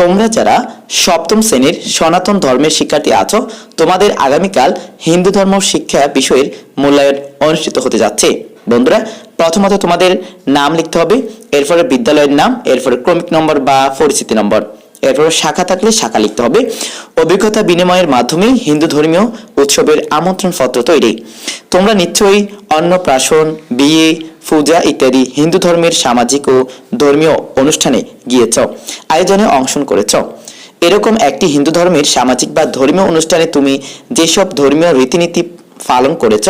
তোমরা যারা সপ্তম শ্রেণির সনাতন ধর্মের শিক্ষার্থী আছো, তোমাদের আগামীকাল হিন্দু ধর্ম শিক্ষা বিষয়ের মূল্যায়ন অনুষ্ঠিত হতে যাচ্ছে। বন্ধুরা, প্রথমত তোমাদের নাম লিখতে হবে, এরপরে বিদ্যালয়ের নাম, এরপরে ক্রমিক নম্বর বা পরিচিতি নম্বর। এরপর শাখা থাকলে শাখা লিখতে হবে। অভিজ্ঞতা বিনিময়ের মাধ্যমে হিন্দু ধর্মীয় উৎসবের আমন্ত্রণ পত্র তৈরি। তোমরা নিশ্চয়ই অন্নপ্রাশন, বিয়ে, পূজা ইত্যাদি হিন্দু ধর্মের সামাজিক ও ধর্মীয় অনুষ্ঠানে গিয়েছ, আয়োজনে অংশগ্রহণ করেছ। এরকম একটি হিন্দু ধর্মের সামাজিক বা ধর্মীয় অনুষ্ঠানে তুমি যেসব ধর্মীয় রীতিনীতি পালন করেছ,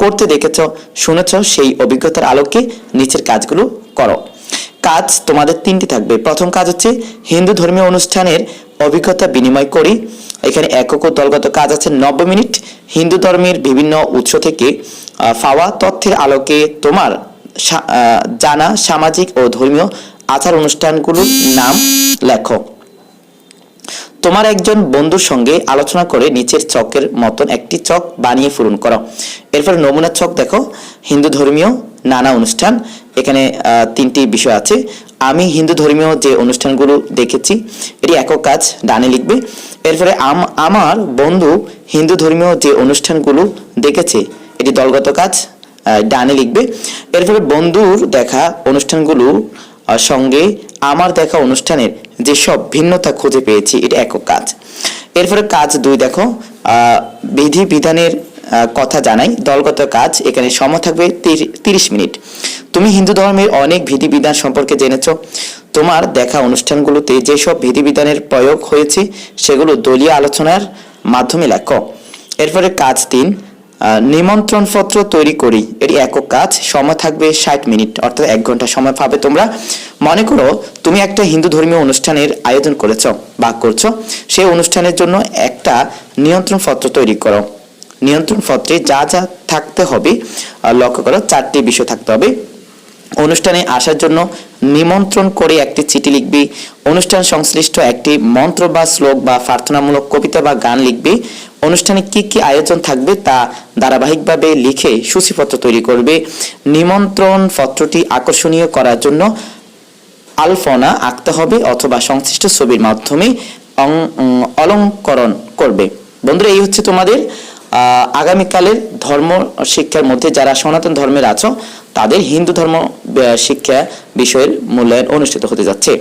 করতে দেখেছ, শুনেছ, সেই অভিজ্ঞতার আলোকে নিচের কাজগুলো করো। কাজ তোমাদের তিনটি থাকবে। প্রথম কাজ হচ্ছে হিন্দু ধর্মীয় অনুষ্ঠানের অভিজ্ঞতা বিনিময় করি। এখানে একক ও দলগত কাজ আছে নব্বই মিনিট। হিন্দু ধর্মের বিভিন্ন উৎস থেকে পাওয়া তথ্যের আলোকে তোমার জানা সামাজিক ও ধর্মীয় আচার অনুষ্ঠানগুলোর নাম লেখো। তোমার একজন বন্ধুর সঙ্গে আলোচনা করে নিচের চকের মতন একটি চক বানিয়ে পূরণ করো। এরপর নমুনা চক দেখো। হিন্দু ধর্মীয় নানা অনুষ্ঠান। এখানে তিনটি বিষয় আছে। আমি হিন্দু ধর্মীয় যে অনুষ্ঠানগুলো দেখেছি, এটি একক কাজ, ডানে লিখবে। এরপরে আম- আমার বন্ধু হিন্দু ধর্মীয় যে অনুষ্ঠানগুলো দেখেছে, এটি দলগত কাজ ডানে লিখবে। এরপরে বন্ধুর দেখা অনুষ্ঠানগুলো সঙ্গে আমার দেখা অনুষ্ঠানের যেসব ভিন্নতা খুঁজে পেয়েছি, এটা একক কাজ। এরপরে কাজ দুই দেখো বিধি বিধানের কথা জানাই। দলগত কাজ এখানে সময় থাকবে তির- তিরিশ মিনিট। তুমি হিন্দু ধর্মের অনেক বিধিবিধান সম্পর্কে জেনেছ। তোমার দেখা অনুষ্ঠানগুলোতে যেসব বিধিবিধানের প্রয়োগ হয়েছে সেগুলো দলীয় আলোচনার মাধ্যমে লেখো। এরপরে কাজ তিন আহ, নিমন্ত্রণ পত্র তৈরি করি। এটি একক কাজ সময় থাকবে ষাট মিনিট অর্থাৎ এক ঘণ্টা সময় পাবে তোমরা। মনে করো তুমি একটা হিন্দু ধর্মীয় অনুষ্ঠানের আয়োজন করেছ বা করছ। সেই অনুষ্ঠানের জন্য একটা নিয়ন্ত্রণ পত্র তৈরি করো। নিয়ন্ত্রণ পত্রে যা যা থাকতে হবে লক্ষ্য করো, চারটি বিষয় থাকতে হবে। অনুষ্ঠানে আসার জন্য নিমন্ত্রণ করে একটি চিঠি লিখবি, অনুষ্ঠান সংশ্লিষ্ট একটি মন্ত্র বা শ্লোক বা প্রার্থনামূলক কবিতা বা গান লিখবি, অনুষ্ঠানে কি কি আয়োজন থাকবে তা ধারাবাহিকভাবে লিখে সূচিপত্র তৈরি করবে। নিমন্ত্রণ পত্রটি আকর্ষণীয় করার জন্য আলফনা আঁকতে হবে অথবা সংশ্লিষ্ট ছবির মাধ্যমে অলঙ্করণ করবে। বন্ধুরা, এই হচ্ছে তোমাদের আগামীকালের ধর্ম শিক্ষার মধ্যে যারা সনাতন ধর্মের আছো, তাদের হিন্দু ধর্ম শিক্ষা বিষয়ের মূল্যায়ন অনুষ্ঠিত হতে যাচ্ছে।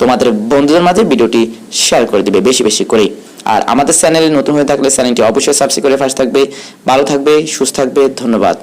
তোমাদের বন্ধুদের মাঝে ভিডিওটি শেয়ার করে দিবে বেশি বেশি করে আর আমাদের চ্যানেলে নতুন হয়ে থাকলে চ্যানেলটি অবশ্যই সাবস্ক্রাইব করে ফার্স্ট থাকবে। ভালো থাকবে, সুস্থ থাকবে, ধন্যবাদ।